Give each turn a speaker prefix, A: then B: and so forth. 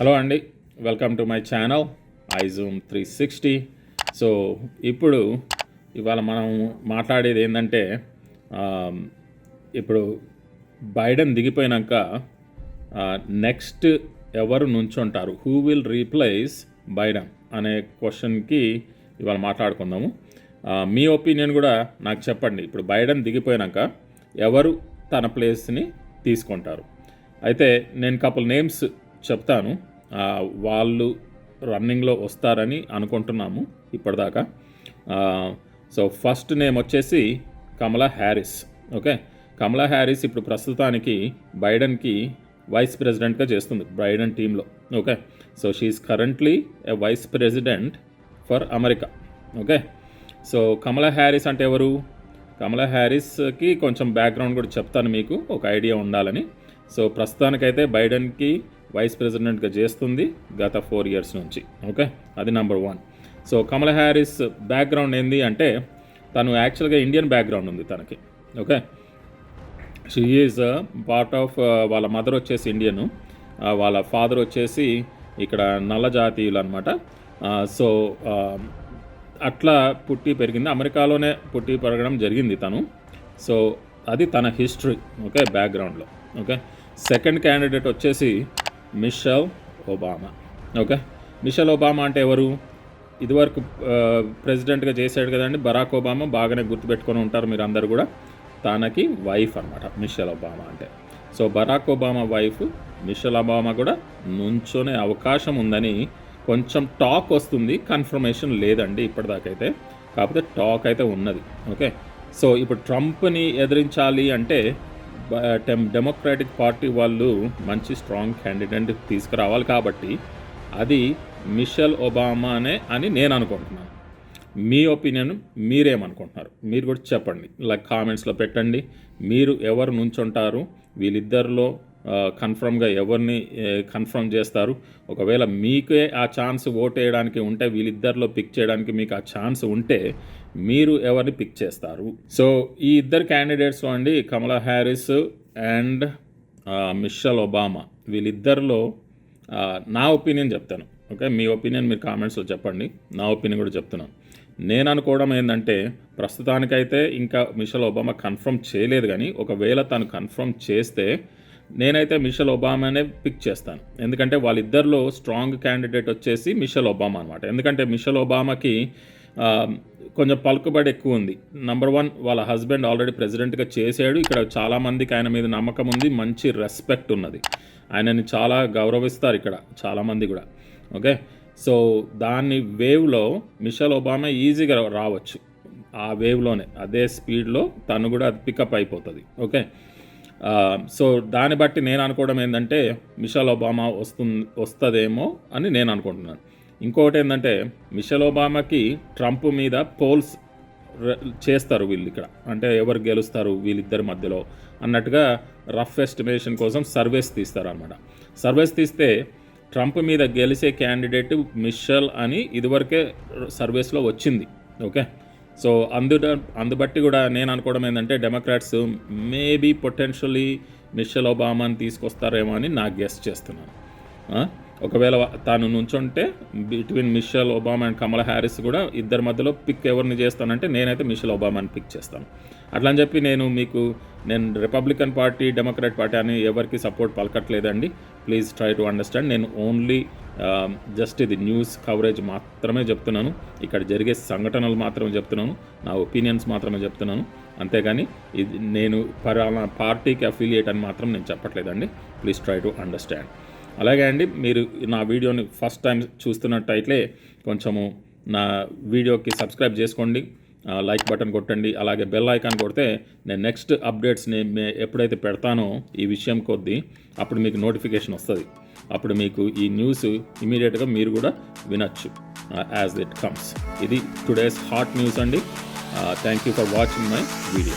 A: Hello అండి welcome to my channel iZoom three sixty. So ఇప్పుడు ఇవాళ మనం మాట్లాడేది ఏంటంటే ఇప్పుడు బైడెన్ దిగిపోయినాక నెక్స్ట్ ఎవరు నుంచుంటారు? Who will replace Biden? అనే క్వశ్చన్కి ఇవాళ మాట్లాడుకుందాము. మీ ఒపీనియన్ కూడా నాకు చెప్పండి. ఇప్పుడు బైడెన్ దిగిపోయినాక ఎవరు తన ప్లేస్ని తీసుకుంటారు? అయితే నేను కపుల్ నేమ్స్ చెప్తాను. వాళ్ళు రన్నింగ్లో వస్తారని అనుకుంటున్నాము ఇప్పటిదాకా. సో ఫస్ట్ నేమ్ వచ్చేసి Kamala Harris. Okay? Kamala Harris ఇప్పుడు ప్రస్తుతానికి బైడెన్కి వైస్ ప్రెసిడెంట్గా చేస్తుంది బైడెన్ టీంలో okay? So she is currently a vice president for America. Okay? So Kamala Harris అంటే ఎవరు? కమలా హ్యారిస్కి కొంచెం బ్యాక్గ్రౌండ్ కూడా చెప్తాను మీకు ఒక ఐడియా ఉండాలని. సో ప్రస్తుతానికైతే బైడెన్కి వైస్ ప్రెసిడెంట్గా చేస్తుంది గత ఫోర్ ఇయర్స్ నుంచి. ఓకే అది number one so Kamala Harris background ఏంది అంటే తను యాక్చువల్గా ఇండియన్ బ్యాక్గ్రౌండ్ ఉంది తనకి. Okay she is part of వాళ్ళ మదర్ వచ్చేసి ఇండియను uh, వాళ్ళ ఫాదర్ వచ్చేసి ఇక్కడ నల్ల జాతీయులు అనమాట సో uh, um, అట్లా పుట్టి పెరిగింది. అమెరికాలోనే పుట్టి పెరగడం జరిగింది తను. సో అది తన హిస్టరీ ఓకే బ్యాక్గ్రౌండ్లో ఓకే సెకండ్ క్యాండిడేట్ వచ్చేసి Michelle Obama. Okay? Michelle Obama అంటే ఎవరు? ఇదివరకు ప్రెసిడెంట్గా చేశాడు కదండి బరాక్ ఒబామా బాగానే గుర్తుపెట్టుకొని ఉంటారు మీరు అందరు కూడా. తనకి వైఫ్ అనమాట మిషల్ ఒబామా అంటే. So Barack Obama wife Michelle Obama కూడా నుంచొనే అవకాశం ఉందని కొంచెం టాక్ వస్తుంది కన్ఫర్మేషన్ లేదండి ఇప్పటిదాకైతే. కాకపోతే టాక్ అయితే ఉన్నది ఓకే? సో ఇప్పుడు ట్రంప్ని ఎదిరించాలి అంటే డెమోక్రాటిక్ పార్టీ వాళ్ళు మంచి స్ట్రాంగ్ క్యాండిడేట్ తీసుకురావాలి కాబట్టి అది మిషెల్ ఒబామానే అని నేను అనుకుంటున్నాను. మీ ఒపీనియన్ మీరేమనుకుంటున్నారు? మీరు కూడా చెప్పండి. లైక్ కామెంట్స్లో పెట్టండి. మీరు ఎవరు నుంచుంటారు? వీళ్ళిద్దరిలో కన్ఫర్మ్గా ఎవరిని కన్ఫర్మ్ చేస్తారు. ఒకవేళ మీకే ఆ ఛాన్స్ ఓట్ వేయడానికి ఉంటే వీళ్ళిద్దరిలో పిక్ చేయడానికి మీకు ఆ ఛాన్స్ ఉంటే మీరు ఎవరిని పిక్ చేస్తారు? సో ఈ ఇద్దరు క్యాండిడేట్స్ అండి Kamala Harris and Michelle Obama వీళ్ళిద్దరిలో నా ఒపీనియన్ చెప్తాను. ఓకే మీ ఒపీనియన్ మీరు కామెంట్స్లో చెప్పండి. నా ఒపీనియన్ కూడా చెప్తున్నాను. నేను అనుకోవడం ఏంటంటే ప్రస్తుతానికైతే ఇంకా మిషల్ ఒబామా కన్ఫర్మ్ చేయలేదు కానీ ఒకవేళ తను కన్ఫర్మ్ చేస్తే నేనైతే మిషల్ ఒబామానే పిక్ చేస్తాను. ఎందుకంటే వాళ్ళిద్దరిలో స్ట్రాంగ్ క్యాండిడేట్ వచ్చేసి మిషల్ ఒబామా అనమాట ఎందుకంటే మిషల్ ఒబామాకి కొంచెం పలుకుబడి ఎక్కువ ఉంది. నంబర్ వన్ వాళ్ళ హస్బెండ్ ఆల్రెడీ ప్రెసిడెంట్గా చేశాడు. ఇక్కడ చాలామందికి ఆయన మీద నమ్మకం ఉంది. మంచి రెస్పెక్ట్ ఉన్నది. ఆయనని చాలా గౌరవిస్తారు ఇక్కడ చాలామంది కూడా. ఓకే సో దాన్ని వేవ్లో మిషల్ ఒబామా ఈజీగా రావచ్చు. ఆ వేవ్లోనే అదే స్పీడ్లో తను కూడా అది పికప్ అయిపోతుంది. ఓకే సో దాన్ని బట్టి నేను అనుకోవడం ఏంటంటే మిషల్ ఒబామా వస్తుంది వస్తుందేమో అని నేను అనుకుంటున్నాను. ఇంకొకటి ఏంటంటే మిషల్ ఒబామాకి ట్రంప్ మీద పోల్స్ చేస్తారు వీళ్ళు ఇక్కడ. అంటే ఎవరు గెలుస్తారు వీళ్ళిద్దరి మధ్యలో అన్నట్టుగా రఫ్ ఎస్టిమేషన్ కోసం సర్వేస్ తీస్తారు అనమాట సర్వేస్ తీస్తే ట్రంప్ మీద గెలిచే క్యాండిడేట్ మిషల్ అని ఇదివరకే సర్వేస్లో వచ్చింది. ఓకే? సో అందు అందుబట్టి కూడా నేను అనుకోవడం ఏంటంటే డెమోక్రాట్స్ మేబీ పొటెన్షియలీ మిషల్ ఒబామాని తీసుకొస్తారేమో అని నాకు గెస్ట్ చేస్తున్నాను. ఒకవేళ తాను నుంచుంటే between Michelle Obama and Kamala Harris కూడా ఇద్దరి మధ్యలో పిక్ ఎవరిని చేస్తానంటే నేనైతే మిషల్ ఒబామాని పిక్ చేస్తాను. అట్లా అని చెప్పి నేను మీకు నేను రిపబ్లికన్ పార్టీ డెమోక్రాట్ పార్టీ అని ఎవరికి support పలకట్లేదండి. Please try to understand. నేను ఓన్లీ జస్ట్ ఇది న్యూస్ కవరేజ్ మాత్రమే చెప్తున్నాను. ఇక్కడ జరిగే సంఘటనలు మాత్రమే చెప్తున్నాను. నా ఒపీనియన్స్ మాత్రమే చెప్తున్నాను. అంతేగాని ఇది నేను పలానా పార్టీకి అఫిలియేట్ అని మాత్రం నేను చెప్పట్లేదండి. ప్లీజ్ ట్రై టు అండర్స్టాండ్ అలాగే అండి మీరు నా వీడియోని ఫస్ట్ టైం చూస్తున్నట్టయితే కొంచెము నా వీడియోకి సబ్స్క్రైబ్ చేసుకోండి. లైక్ బటన్ కొట్టండి. అలాగే బెల్ ఐకాన్ కొడితే నేను నెక్స్ట్ అప్డేట్స్ నేను ఎప్పుడైతే పెడతానో ఈ విషయం కొద్దీ అప్పుడు మీకు నోటిఫికేషన్ వస్తుంది. అప్పుడు మీకు ఈ న్యూస్ ఇమీడియట్గా మీరు కూడా వినొచ్చు యాజ్ ఇట్ కమ్స్ ఇది టుడేస్ హాట్ న్యూస్ అండి. Thank you for watching my video